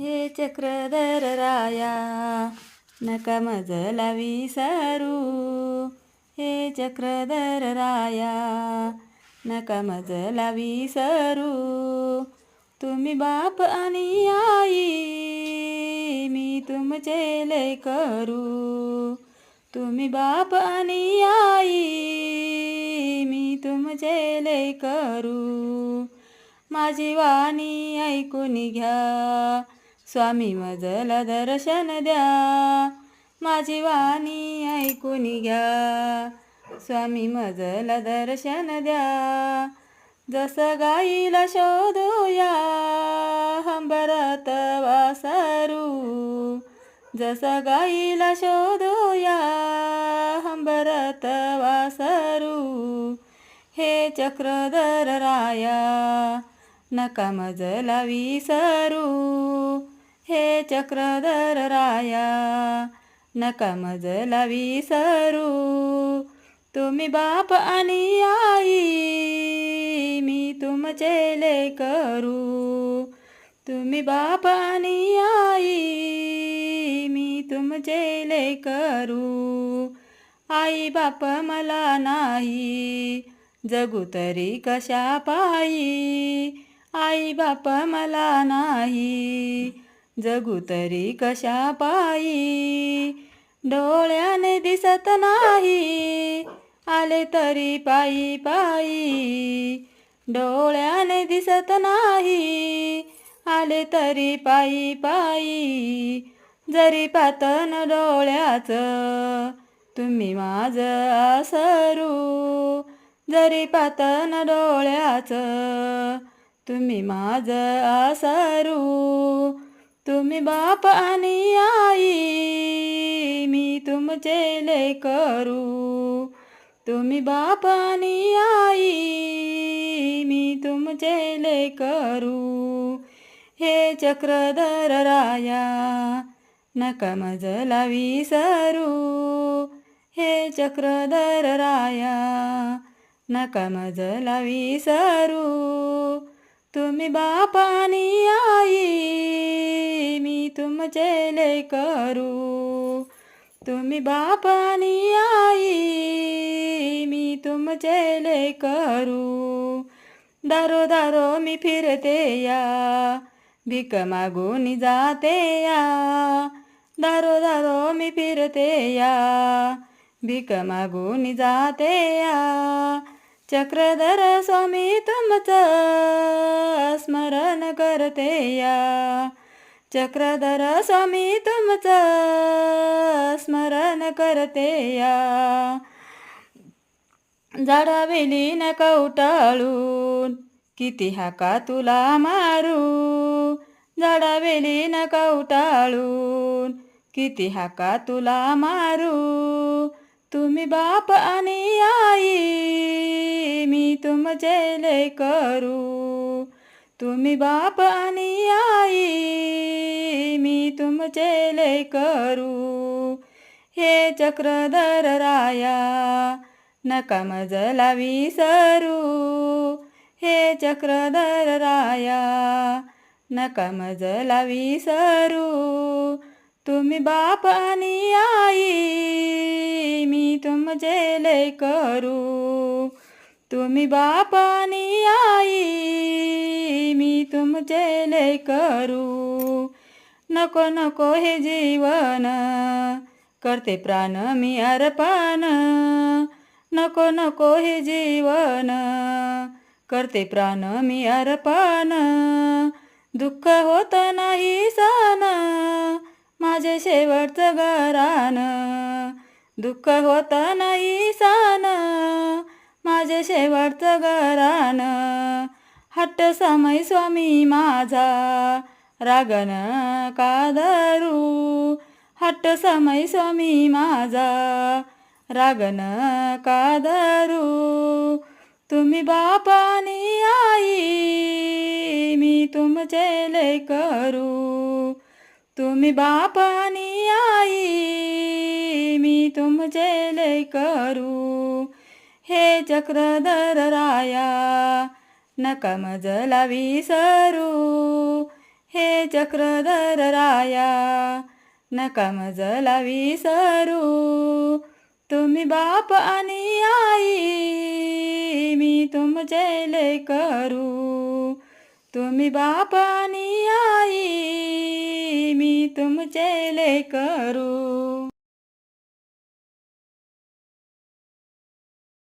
हे चक्रधर राया नका मजला विसरू हे चक्रधर राया नका मजला विसरू तुम्ही बाप आणि आई मी तुमचे लय करू. तुम्ही बाप आणि आई मी तुमचे लय करू. माझी वाणी ऐकून घ्या स्वामी मजला दर्शन द्या. माझी वाणी ऐकून घ्या. स्वामी मजला दर्शन द्या. जसं गाईला शोधूया हंबरत वासरू. जसं गाईला शोधूया हंबरत वासरू. हे चक्रधर राया नका मजला विसरू. चक्रधर राया नका मजला विसरू तुम्ही बाप आणि आई मी तुमचे लय करू. तुम्ही बाप आणि आई मी तुमचे लय करू. आई बाप मला नाही जगू तरी कशा पायी. आई बाप मला नाही जगू तरी कशा पायी? डोळ्याने दिसत नाही. आले तरी पायी पायी. डोळ्याने दिसत नाही. आले तरी पायी पायी. जरी पातन डोळ्याचं तुम्ही माझं आसरू. जरी पातन डोळ्याचं तुम्ही माझं आसरू. तुम्ही बाप आणि आई मी तुमचे ले करू तुम्ही बाप आणि आई मी तुमचे ले करू हे चक्रधर राया नका मजला विसरू. हे चक्रधर राया नका मजला विसरू. तुम्ही बाप आणि आई मी तुमचे लय करू. तुम्ही बापानी आई मी तुमचे लय करू. दारो दारो मी फिरते या भीक मागून जाते या. दारो दारो मी फिरते या भीक मागून जाते या. चक्रधर स्वामी तुमचं स्मरण करते या. चक्रधर स्वामी तुमचं स्मरण करते या. झाडावेली न कवटाळून किती हाका तुला मारू. झाडावेली न कवटाळून किती हाका तुला मारू. तुम्ही बाप आणि आई मी तुमचे लय करू. तुम्ही बाप आणि आई मी तुमचे लय करू. हे चक्रधर राया नका मजला विसरू. हे चक्रधर राया नका मजला विसरू. तुम्ही बाप आणि आई मी तुमचे लय करू. तुम्ही बापानी आई मी तुमचे करू. नको नको हे जीवन करते प्राण मी अर्पण. नको नको हे जीवन करते प्राण मी अर्पण. दुःख होत नाही सण माझे शेवटचं घरान दुःख होत नाही सण माझे शेवटचं घरान. हट्ट समय स्वामी माझा. रागन कादरू. हट्ट समय स्वामी माझा. रागन कादरू. तुम्ही बापानी आई मी तुमचे लय करू. तुम्ही बापानी आई मी तुमचे लय करू. हे चक्रधर राया नका मजला विसरू हे चक्रधर राया नका मजला विसरू तुम्ही बाप आणि आई मी तुमचे लेकरू तुम्ही बाप आणि आई मी तुमचे लेकरू